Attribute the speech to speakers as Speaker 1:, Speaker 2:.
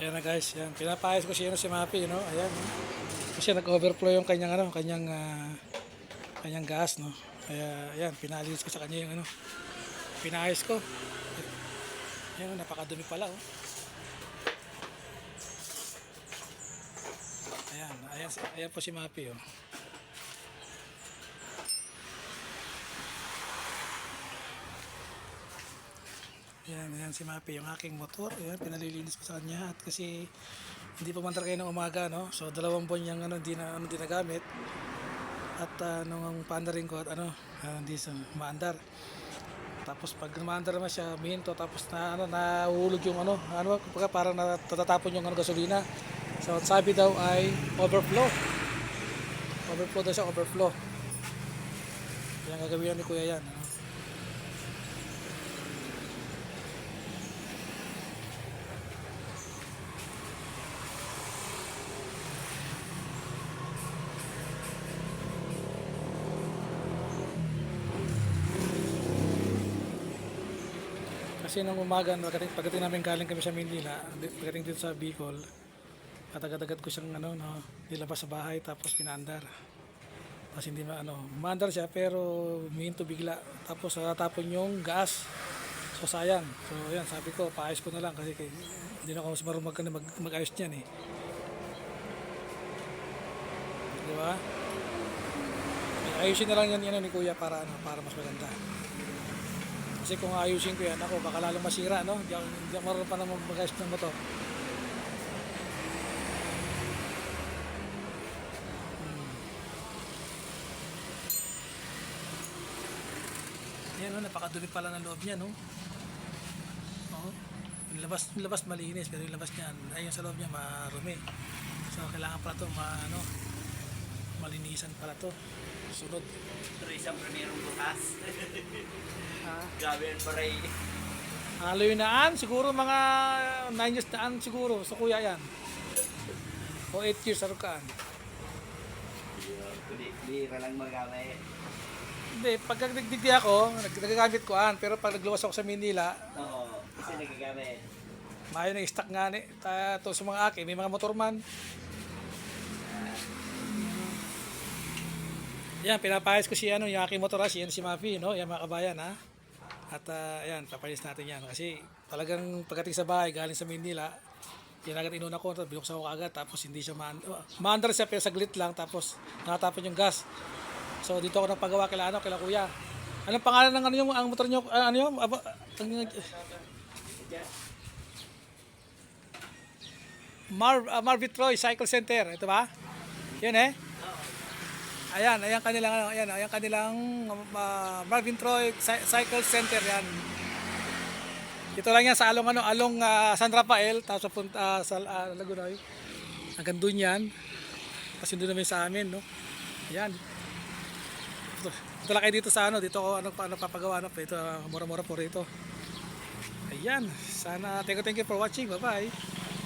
Speaker 1: Ayan na guys, yan. Pinapayos ko siya si Mapi, no? Ayan. no? Kasi nag-overflow yung kanyang ano, kanyang ah, kanyang gas, no? Kaya ayan, pinalinis ko sa kanya yung ano. Pinayos ko. Ayan, napakadumi pala, oh. Ayan, ayan, ayan po si Mapi, oh. Yan, yan si Mapi, yung aking motor. Yan, pinalilinis ko sa kanya. At kasi hindi pa mantar kayo ng umaga, no? So, dalawang buwan yung ano, hindi na, ano, di nagamit. At uh, nung paandarin ko at ano, ah, hindi sa maandar. Tapos pag maandar naman siya, minto, tapos na, ano, nahulog yung ano, ano, kumbaga parang natatapon yung ano, gasolina. So, sabi daw ay overflow. Overflow daw siya, overflow. Yan gagawin ni Kuya yan. Ano? Kasi nung umaga, pagdating, pagdating namin galing kami sa Manila, pagdating dito sa Bicol, katagad-agad ko siyang ano, no, nilabas sa bahay tapos pinaandar. Tapos hindi ma ano, maandar siya pero minto bigla. Tapos natapon yung gas. So sayang. So yan, sabi ko, paayos ko na lang kasi kay, hindi na ako mas marunong mag, mag-ayos niyan eh. Di ba? Ayusin na lang yan, yan ni Kuya para ano, para mas maganda. Kasi kung ayusin ko yan, ako baka lalo masira, no? Hindi ako marunong pa naman mag-ayos ng motor. Hmm. Yan, no? Napakadumi pala ng loob niya, no? Oo. Yung labas, labas malinis, pero yung labas niya, ay yung sa loob niya marumi. So, kailangan pala to ma, ano, malinisan pala to. Sunod.
Speaker 2: Pero isang primerong bukas.
Speaker 1: Ha?
Speaker 2: Grabe yan paray.
Speaker 1: Halo yun naan, siguro mga 9 years naan siguro sa kuya yan. O 8 years sa rukaan.
Speaker 2: Bira lang magamit.
Speaker 1: Hindi, pag nagdigdi ako, nag- nagagamit ko an, pero pag nagluwas ako sa Manila,
Speaker 2: Oo, kasi nagagamit.
Speaker 1: mayo na stock nga ni, to sa mga aki, may mga motorman. Yan, pinapayos ko si ano, yung aking motor, ha, si, Mafi, no? Yan mga kabayan, ha? At uh, yan, papayos natin yan. Kasi talagang pagdating sa bahay, galing sa Manila, yan agad inuna ko, binuksan ko agad, tapos hindi siya maan maandar siya, pero saglit lang, tapos nakatapon yung gas. So dito ako nagpagawa kila ano, kila kuya. Anong pangalan ng ano yung ang motor niyo? ah, ano yung aba, ang, Mar uh, Marvin Troy Cycle Center, ito ba? Yun eh. Ayan, ayan kanilang ano, ayan, ayan kanilang uh, Marvin Troy Cy- Cycle Center yan. Ito lang yan sa along ano, along ah, San Rafael, tapos papunta ah, sa uh, Lagunoy. Hanggang doon yan. Doon namin sa amin, no. Ayan. Ito, lang kayo dito sa ano, dito ako ano, pa- ano papagawa ano, ito ah, mura-mura po rito. Ayan, sana thank you, thank you for watching. Bye-bye.